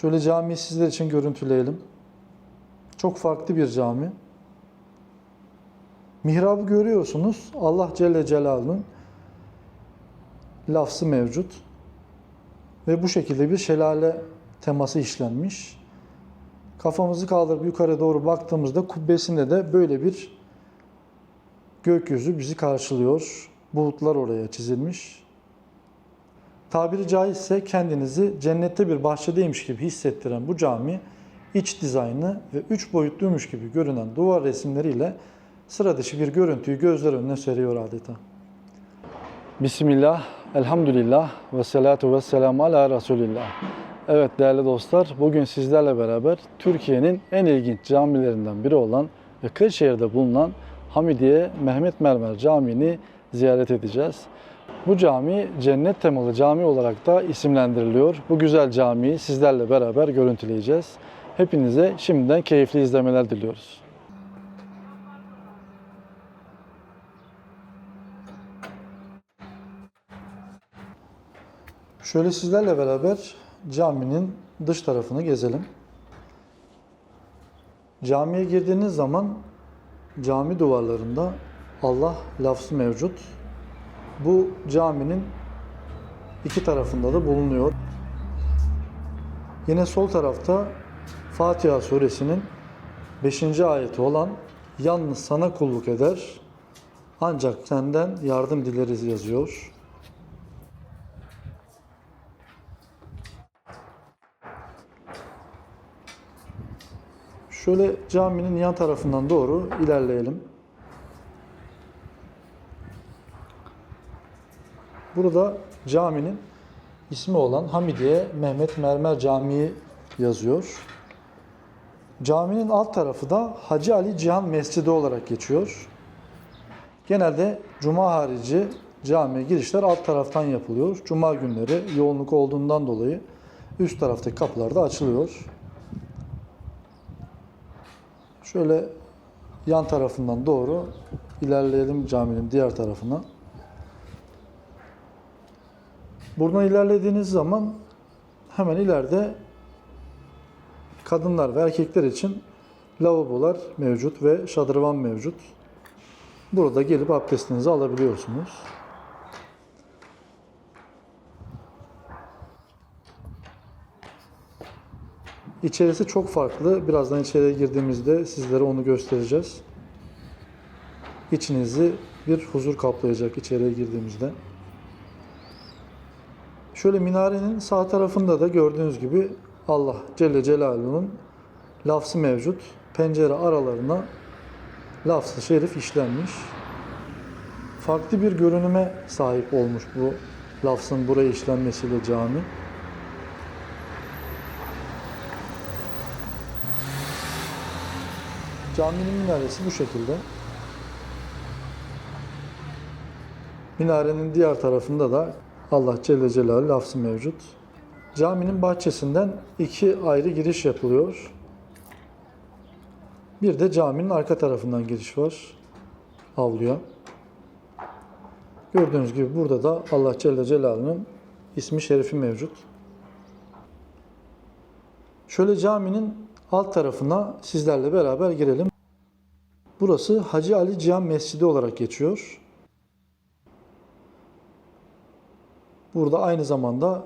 Şöyle camiyi sizler için görüntüleyelim. Çok farklı bir cami. Mihrabı görüyorsunuz. Allah Celle Celaluhu'nun lafzı mevcut. Ve bu şekilde bir şelale teması işlenmiş. Kafamızı kaldırıp yukarı doğru baktığımızda kubbesinde de böyle bir gökyüzü bizi karşılıyor. Bulutlar oraya çizilmiş. Tabiri caizse kendinizi cennette bir bahçedeymiş gibi hissettiren bu cami iç dizaynı ve üç boyutluymuş gibi görünen duvar resimleriyle sıra dışı bir görüntüyü gözler önüne seriyor adeta. Bismillah, elhamdülillah ve salatu ve selamu ala Resulillah. Evet değerli dostlar, bugün sizlerle beraber Türkiye'nin en ilginç camilerinden biri olan ve Kırşehir'de bulunan Hamidiye Mehmet Mermer Camii'ni ziyaret edeceğiz. Bu cami cennet temalı cami olarak da isimlendiriliyor. Bu güzel camiyi sizlerle beraber görüntüleyeceğiz. Hepinize şimdiden keyifli izlemeler diliyoruz. Şöyle sizlerle beraber caminin dış tarafını gezelim. Camiye girdiğiniz zaman cami duvarlarında Allah lafzı mevcut. Bu caminin iki tarafında da bulunuyor. Yine sol tarafta Fatiha suresinin 5. ayeti olan yalnız sana kulluk eder ancak senden yardım dileriz yazıyor. Şöyle caminin yan tarafından doğru ilerleyelim. Burada caminin ismi olan Hamidiye Mehmet Mermer Camii yazıyor. Caminin alt tarafı da Hacı Ali Cihan Mescidi olarak geçiyor. Genelde cuma harici camiye girişler alt taraftan yapılıyor. Cuma günleri yoğunluk olduğundan dolayı üst taraftaki kapılar da açılıyor. Şöyle yan tarafından doğru ilerleyelim caminin diğer tarafına. Buradan ilerlediğiniz zaman hemen ileride kadınlar ve erkekler için lavabolar mevcut ve şadırvan mevcut. Burada gelip abdestinizi alabiliyorsunuz. İçerisi çok farklı. Birazdan içeriye girdiğimizde sizlere onu göstereceğiz. İçinizi bir huzur kaplayacak içeriye girdiğimizde. Şöyle minarenin sağ tarafında da gördüğünüz gibi Allah Celle Celaluhu'nun lafzı mevcut. Pencere aralarına lafzı şerif işlenmiş. Farklı bir görünüme sahip olmuş bu lafzın buraya işlenmesiyle cami. Caminin minaresi bu şekilde. Minarenin diğer tarafında da Allah Celle Celaluhu lafzı mevcut. Caminin bahçesinden iki ayrı giriş yapılıyor. Bir de caminin arka tarafından giriş var. Avluya. Gördüğünüz gibi burada da Allah Celle Celaluhu'nun ismi şerifi mevcut. Şöyle caminin alt tarafına sizlerle beraber girelim. Burası Hacı Ali Cihan Mescidi olarak geçiyor. Burada aynı zamanda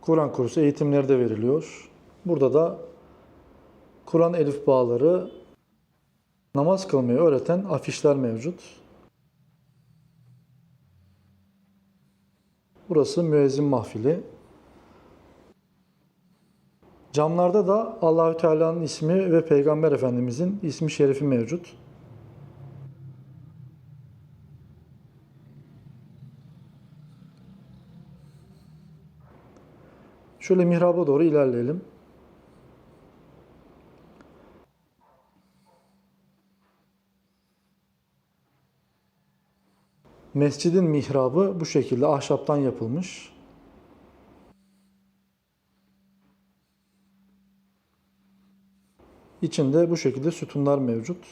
Kur'an kursu eğitimleri de veriliyor. Burada da Kur'an elif bağları, namaz kılmayı öğreten afişler mevcut. Burası müezzin mahfili. Camlarda da Allahü Teala'nın ismi ve Peygamber Efendimizin ismi şerifi mevcut. Şöyle mihraba doğru ilerleyelim. Mescidin mihrabı bu şekilde ahşaptan yapılmış. İçinde bu şekilde sütunlar mevcut.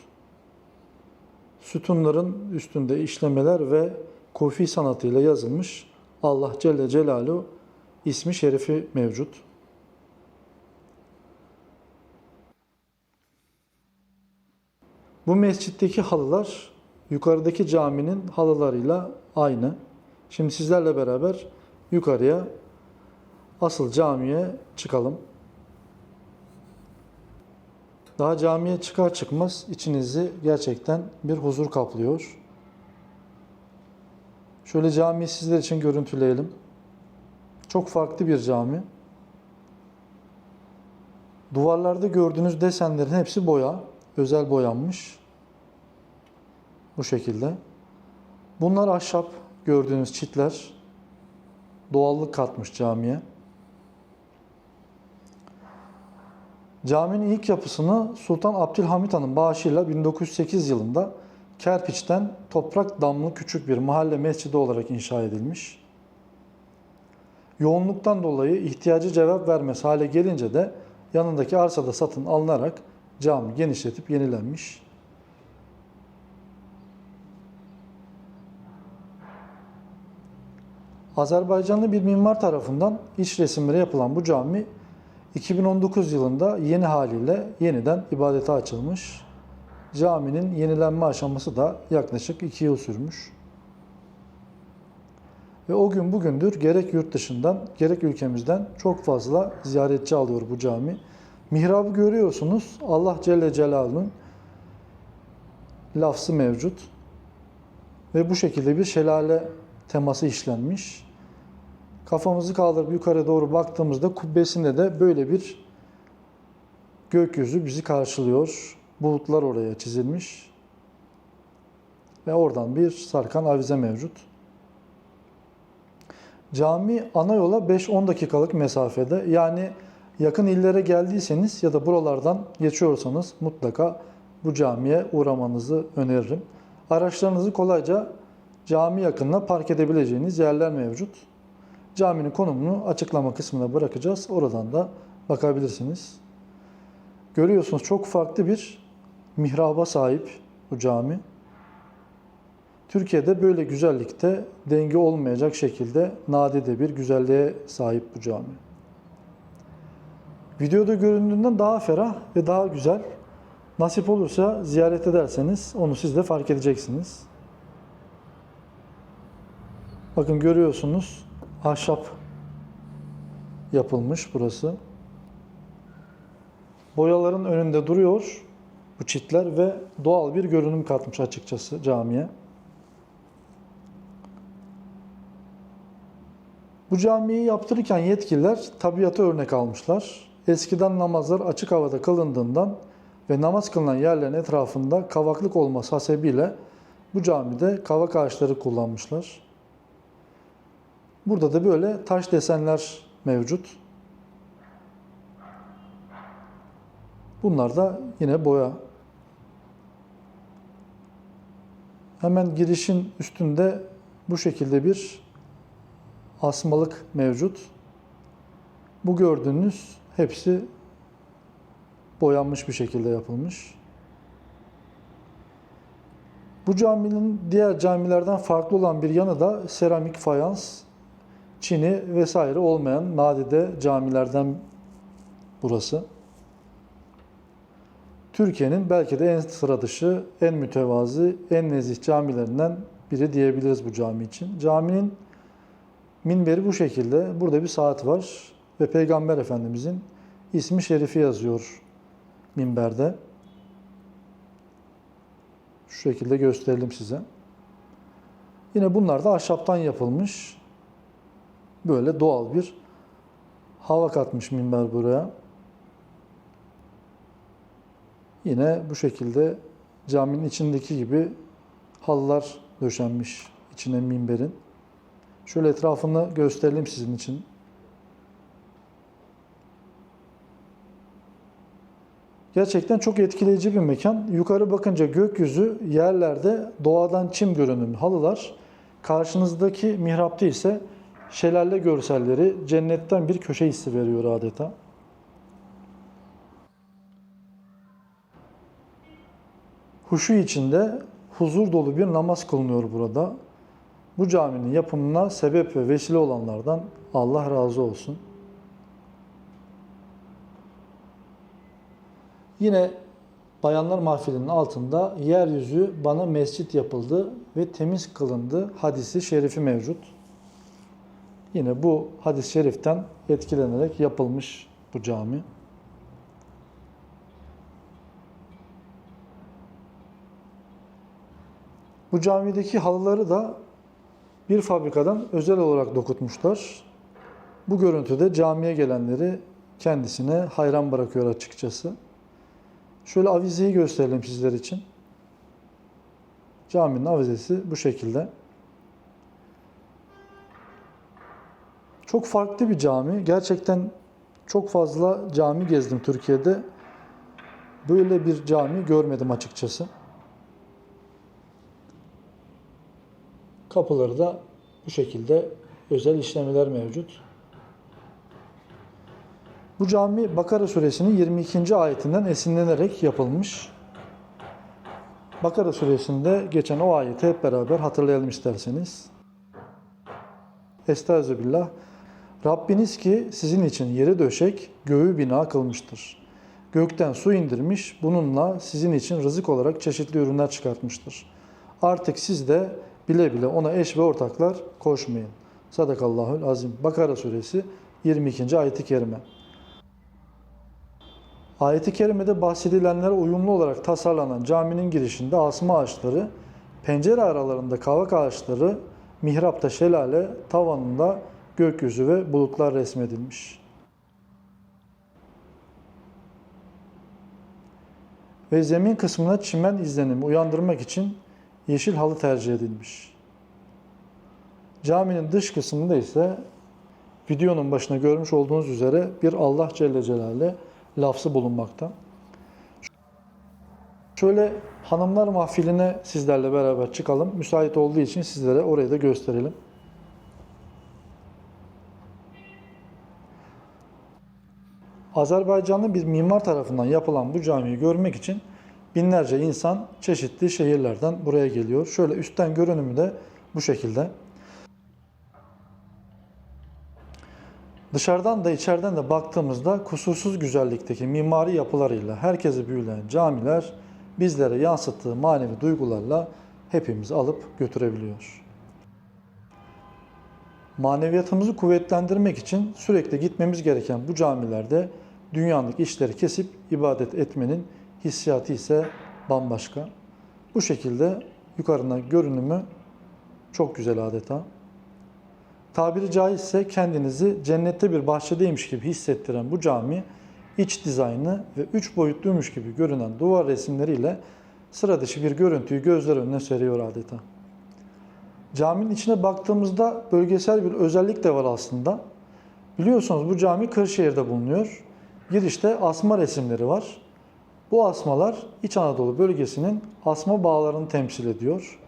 Sütunların üstünde işlemeler ve kufi sanatıyla yazılmış Allah Celle Celaluhu ismi şerifi mevcut. Bu mescitteki halılar yukarıdaki caminin halılarıyla aynı. Şimdi sizlerle beraber yukarıya asıl camiye çıkalım. Daha camiye çıkar çıkmaz içinizi gerçekten bir huzur kaplıyor. Şöyle camiyi sizler için görüntüleyelim. Çok farklı bir cami. Duvarlarda gördüğünüz desenlerin hepsi boya. Özel boyanmış. Bu şekilde. Bunlar ahşap gördüğünüz çitler. Doğallık katmış camiye. Caminin ilk yapısını Sultan Abdülhamit Han'ın bağışıyla 1908 yılında kerpiçten toprak damlı küçük bir mahalle mescidi olarak inşa edilmiş. Yoğunluktan dolayı ihtiyacı cevap vermesi hale gelince de yanındaki arsada satın alınarak cami genişletip yenilenmiş. Azerbaycanlı bir mimar tarafından iç resimleri yapılan bu cami 2019 yılında yeni haliyle yeniden ibadete açılmış. Caminin yenilenme aşaması da yaklaşık 2 yıl sürmüş. Ve o gün bugündür gerek yurt dışından gerek ülkemizden çok fazla ziyaretçi alıyor bu cami. Mihrabı görüyorsunuz. Allah Celle Celaluhu'nun lafzı mevcut. Ve bu şekilde bir şelale teması işlenmiş. Kafamızı kaldırıp yukarı doğru baktığımızda kubbesinde de böyle bir gökyüzü bizi karşılıyor. Bulutlar oraya çizilmiş. Ve oradan bir sarkan avize mevcut. Cami ana yola 5-10 dakikalık mesafede. Yani yakın illere geldiyseniz ya da buralardan geçiyorsanız mutlaka bu camiye uğramanızı öneririm. Araçlarınızı kolayca cami yakınına park edebileceğiniz yerler mevcut. Caminin konumunu açıklama kısmına bırakacağız. Oradan da bakabilirsiniz. Görüyorsunuz çok farklı bir mihraba sahip bu cami. Türkiye'de böyle güzellikte denge olmayacak şekilde nadide bir güzelliğe sahip bu cami. Videoda göründüğünden daha ferah ve daha güzel. Nasip olursa ziyaret ederseniz onu siz de fark edeceksiniz. Bakın görüyorsunuz ahşap yapılmış burası. Boyaların önünde duruyor bu çitler ve doğal bir görünüm katmış açıkçası camiye. Bu camiyi yaptırırken yetkililer tabiata örnek almışlar. Eskiden namazlar açık havada kılındığından ve namaz kılınan yerlerin etrafında kavaklık olması hasebiyle bu camide kavak ağaçları kullanmışlar. Burada da böyle taş desenler mevcut. Bunlar da yine boya. Hemen girişin üstünde bu şekilde bir asmalık mevcut. Bu gördüğünüz hepsi boyanmış bir şekilde yapılmış. Bu caminin diğer camilerden farklı olan bir yanı da seramik fayans, çini vesaire olmayan nadide camilerden burası. Türkiye'nin belki de en sıra dışı, en mütevazi, en nezih camilerinden biri diyebiliriz bu cami için. Caminin minberi bu şekilde. Burada bir saat var ve Peygamber Efendimizin ismi şerifi yazıyor minberde. Şu şekilde gösterelim size. Yine bunlar da ahşaptan yapılmış. Böyle doğal bir hava katmış minber buraya. Yine bu şekilde caminin içindeki gibi halılar döşenmiş içine minberin. Şöyle etrafını gösterelim sizin için. Gerçekten çok etkileyici bir mekan. Yukarı bakınca gökyüzü, yerlerde doğadan çim görünümlü halılar. Karşınızdaki mihrapta ise şelale görselleri cennetten bir köşe hissi veriyor adeta. Huşu içinde huzur dolu bir namaz kılınıyor burada. Bu caminin yapımına sebep ve vesile olanlardan Allah razı olsun. Yine Bayanlar mahfilinin altında yeryüzü bana mescit yapıldı ve temiz kılındı hadisi şerifi mevcut. Yine bu hadis-i şeriften etkilenerek yapılmış bu cami. Bu camideki halıları da bir fabrikadan özel olarak dokutmuşlar. Bu görüntüde camiye gelenleri kendisine hayran bırakıyor açıkçası. Şöyle avizeyi gösterelim sizler için. Caminin avizesi bu şekilde. Çok farklı bir cami. Gerçekten çok fazla cami gezdim Türkiye'de. Böyle bir cami görmedim açıkçası. Kapıları da bu şekilde özel işlemeler mevcut. Bu cami Bakara suresinin 22. ayetinden esinlenerek yapılmış. Bakara suresinde geçen o ayeti hep beraber hatırlayalım isterseniz. Estağfirullah. Rabbiniz ki sizin için yeri döşek, göğü bina kılmıştır. Gökten su indirmiş, bununla sizin için rızık olarak çeşitli ürünler çıkartmıştır. Artık siz de bile bile ona eş ve ortaklar koşmayın. Sadakallahül azim. Bakara suresi 22. ayeti kerime. Ayet-i kerimede bahsedilenlere uyumlu olarak tasarlanan caminin girişinde asma ağaçları, pencere aralarında kavak ağaçları, mihrapta şelale, tavanında gökyüzü ve bulutlar resmedilmiş. Ve zemin kısmına çimen izlenimi uyandırmak için yeşil halı tercih edilmiş. Caminin dış kısmında ise videonun başına görmüş olduğunuz üzere bir Allah Celle Celaluhu lafzı bulunmakta. Şöyle hanımlar mahfiline sizlerle beraber çıkalım. Müsait olduğu için sizlere orayı da gösterelim. Azerbaycanlı bir mimar tarafından yapılan bu camiyi görmek için binlerce insan çeşitli şehirlerden buraya geliyor. Şöyle üstten görünümü de bu şekilde. Dışarıdan da içeriden de baktığımızda kusursuz güzellikteki mimari yapılarıyla herkesi büyüleyen camiler bizlere yansıttığı manevi duygularla hepimizi alıp götürebiliyor. Maneviyatımızı kuvvetlendirmek için sürekli gitmemiz gereken bu camilerde dünyalık işleri kesip ibadet etmenin hissiyatı ise bambaşka. Bu şekilde yukarına görünümü çok güzel adeta tabiri caizse kendinizi cennette bir bahçedeymiş gibi hissettiren bu cami iç dizaynı ve üç boyutluymuş gibi görünen duvar resimleriyle sıra dışı bir görüntüyü gözler önüne seriyor adeta. Caminin içine baktığımızda bölgesel bir özellik de var aslında. Biliyorsunuz bu cami Kırşehir'de bulunuyor. Girişte asma resimleri var. Bu asmalar İç Anadolu bölgesinin asma bağlarını temsil ediyor.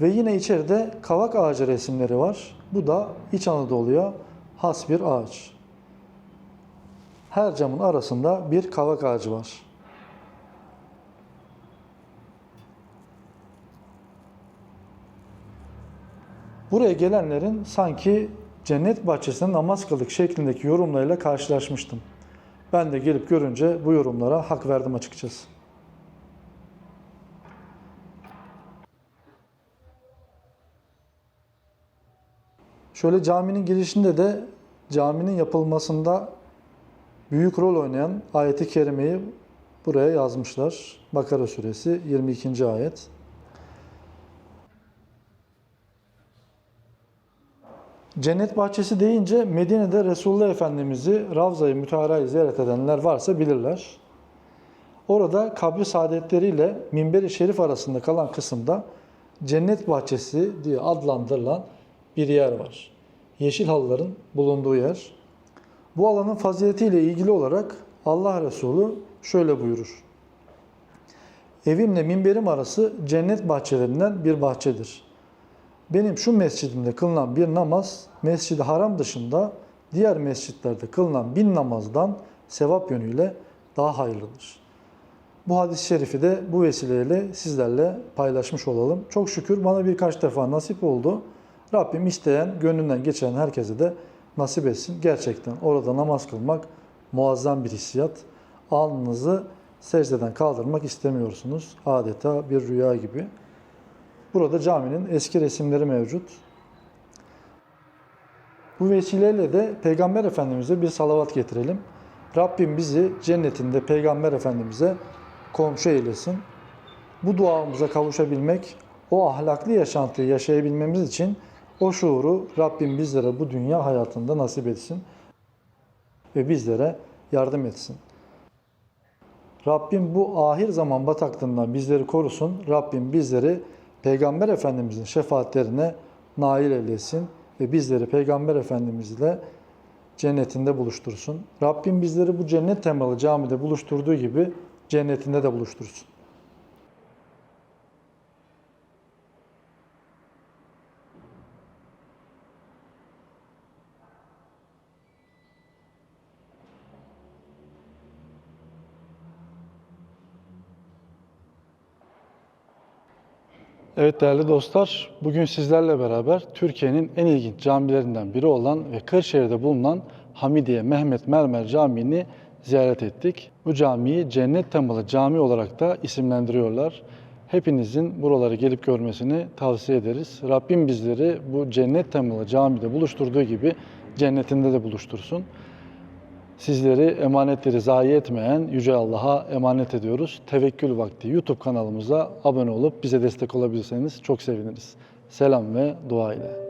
Ve yine içeride kavak ağacı resimleri var. Bu da İç Anadolu'ya has bir ağaç. Her camın arasında bir kavak ağacı var. Buraya gelenlerin sanki cennet bahçesinde namaz kıldık şeklindeki yorumlarıyla karşılaşmıştım. Ben de gelip görünce bu yorumlara hak verdim açıkçası. Şöyle caminin girişinde de caminin yapılmasında büyük rol oynayan ayeti kerimeyi buraya yazmışlar. Bakara suresi 22. ayet. Cennet bahçesi deyince Medine'de Resulullah Efendimiz'i Ravza-i Mütehara'yı ziyaret edenler varsa bilirler. Orada kabri saadetleriyle minber-i şerif arasında kalan kısımda cennet bahçesi diye adlandırılan bir yer var. Yeşil halıların bulunduğu yer. Bu alanın faziletiyle ilgili olarak Allah Resulü şöyle buyurur. Evimle minberim arası cennet bahçelerinden bir bahçedir. Benim şu mescidimde kılınan bir namaz, mescid haram dışında diğer mescitlerde kılınan bin namazdan sevap yönüyle daha hayırlıdır. Bu hadis-i şerifi de bu vesileyle sizlerle paylaşmış olalım. Çok şükür bana birkaç defa nasip oldu. Rabbim isteyen, gönlünden geçen herkese de nasip etsin. Gerçekten orada namaz kılmak muazzam bir hissiyat. Alnınızı secdeden kaldırmak istemiyorsunuz. Adeta bir rüya gibi. Burada caminin eski resimleri mevcut. Bu vesileyle de Peygamber Efendimiz'e bir salavat getirelim. Rabbim bizi cennetinde Peygamber Efendimiz'e komşu eylesin. Bu duamıza kavuşabilmek, o ahlaklı yaşantıyı yaşayabilmemiz için o şuuru Rabbim bizlere bu dünya hayatında nasip etsin ve bizlere yardım etsin. Rabbim bu ahir zaman bataklığından bizleri korusun. Rabbim bizleri Peygamber Efendimizin şefaatlerine nail eylesin ve bizleri Peygamber Efendimizle cennetinde buluştursun. Rabbim bizleri bu cennet temalı camide buluşturduğu gibi cennetinde de buluştursun. Evet değerli dostlar, bugün sizlerle beraber Türkiye'nin en ilginç camilerinden biri olan ve Kırşehir'de bulunan Hamidiye Mehmet Mermer Camii'ni ziyaret ettik. Bu camiyi cennet temalı cami olarak da isimlendiriyorlar. Hepinizin buraları gelip görmesini tavsiye ederiz. Rabbim bizleri bu cennet temalı camide buluşturduğu gibi cennetinde de buluştursun. Sizleri emanetleri zayi etmeyen Yüce Allah'a emanet ediyoruz. Tevekkül Vakti YouTube kanalımıza abone olup bize destek olabilirseniz çok seviniriz. Selam ve dua ile.